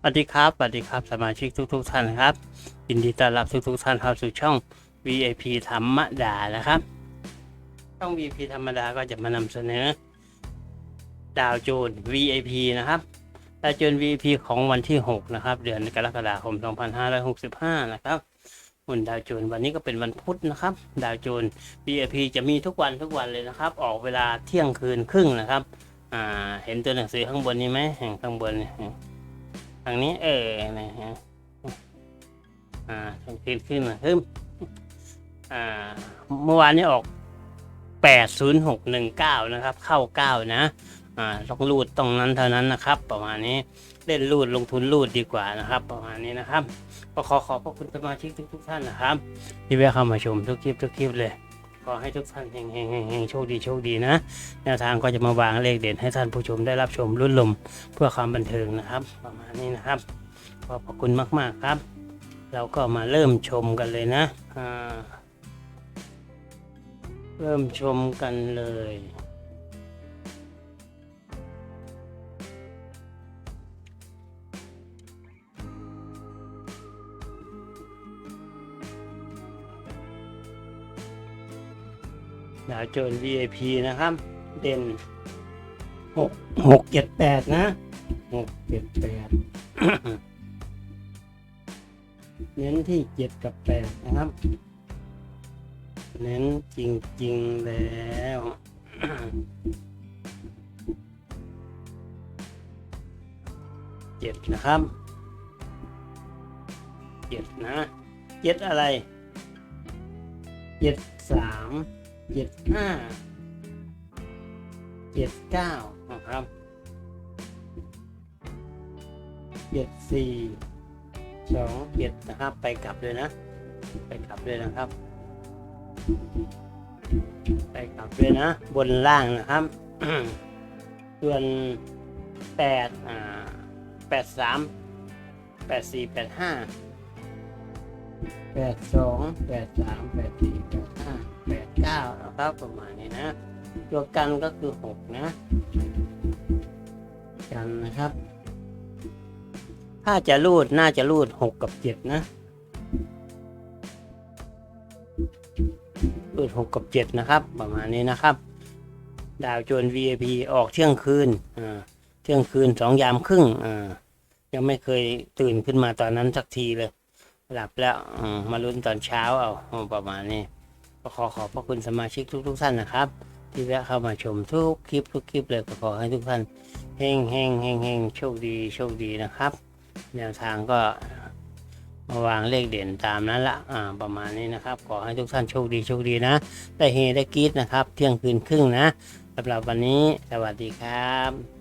สวัสดีครับสวัสดีครับ สมาชิกทุก ๆ ท่านครับยินดีต้อนรับทุก ๆ ท่านเข้าสู่ช่อง VIP ธรรมดานะครับ ช่อง VIP ธรรมดาก็จะมานำเสนอ ดาวโจน VIP นะครับดาวโจน VIP ของวันที่ 6 นะครับ เดือนกรกฎาคม 2565 นะครับหุ้นดาวโจนวันนี้ก็เป็นวันพุธนะครับ ดาวโจน VIP จะมีทุกวันทุกวันเลยนะครับ ออกเวลาเที่ยงคืนครึ่งนะครับ อ่า เห็นตัวหนังสือข้างบนนี้ไหมแห่งข้างบนเนี่ยางนี้เออนะฮะอ่าทางขึ้นขึ้นมาขึ้นอ่าเมื่อวานนี้ออกแปดศูนย์หกหนึ่งเก้านะครับ เข้าเก้านะอ่าต้องรูดตรงนั้นเท่านั้นนะครับ ประมาณนี้เล่นรูดลงทุนรูดดีกว่านะครับ ประมาณนี้นะครับก็ขอขอบพระคุณสมาชิกทุกๆท่านนะครับ ที่แวะเข้ามาชมทุกคลิปทุกคลิปเลย อให้ทุกท่านเฮงเฮงเฮงเฮงโชคดีโชคดีนะ แนวทางก็จะมาวางเลขเด่นให้ท่านผู้ชมได้รับชมรุ่นลมเพื่อความบันเทิงนะครับ ประมาณนี้นะครับขอบคุณมาก ๆ ครับ เราก็มาเริ่มชมกันเลยนะเริ่มชมกันเลย ดาวโจน VIP นะครับ เด่นหกหกเจ็ดแปดนะหกเจ็ดแปดเน้นที่เจ็ดกับแปดนะครับ เน้นจริง ๆ แล้วเจ็ดนะครับเจ็ดนะเจ็ดอะไรเจ็ดสาม เจ็ดห้าเจ็ดเก้านะครับเจ็ดสี่สองเจ็ดนะครับ ไปกลับเลยนะ ไปกลับเลยนะครับ ไปกลับเลยนะ บนล่างนะครับ ส่วนแปดอ่าแปดสามแปดสี่แปดห้า แปดสองแปดสามแปดสี่แปดห้าแปดเก้านะครับประมาณนี้นะ ตัวกันก็คือหกนะ กันนะครับ ถ้าจะรูดน่าจะรูดหกกับเจ็ดนะรูดหกกับเจ็ดนะครับ ประมาณนี้นะครับ ดาวโจน VIP ออกเที่ยงคืนอ่าเที่ยงคืนสองยามครึ่งอ่ายังไม่เคยตื่นขึ้นมาตอนนั้นสักทีเลย หลับแล้วมาลุ้นตอนเช้าเอาประมาณนี้ก็ขอขอบพระคุณสมาชิกทุก ๆ ท่านนะครับ ที่แวะเข้ามาชมทุกคลิปทุกคลิปเลยก็ขอให้ทุกท่านเฮงเฮงเฮงเฮงโชคดีโชคดีนะครับ แนวทางก็มาวางเลขเด่นตามนั้นละอ่าประมาณนี้นะครับ ขอให้ทุกท่านโชคดีโชคดีนะ ได้เฮได้กีดนะครับ เที่ยงคืนครึ่งนะสำหรับวันนี้สวัสดีครับ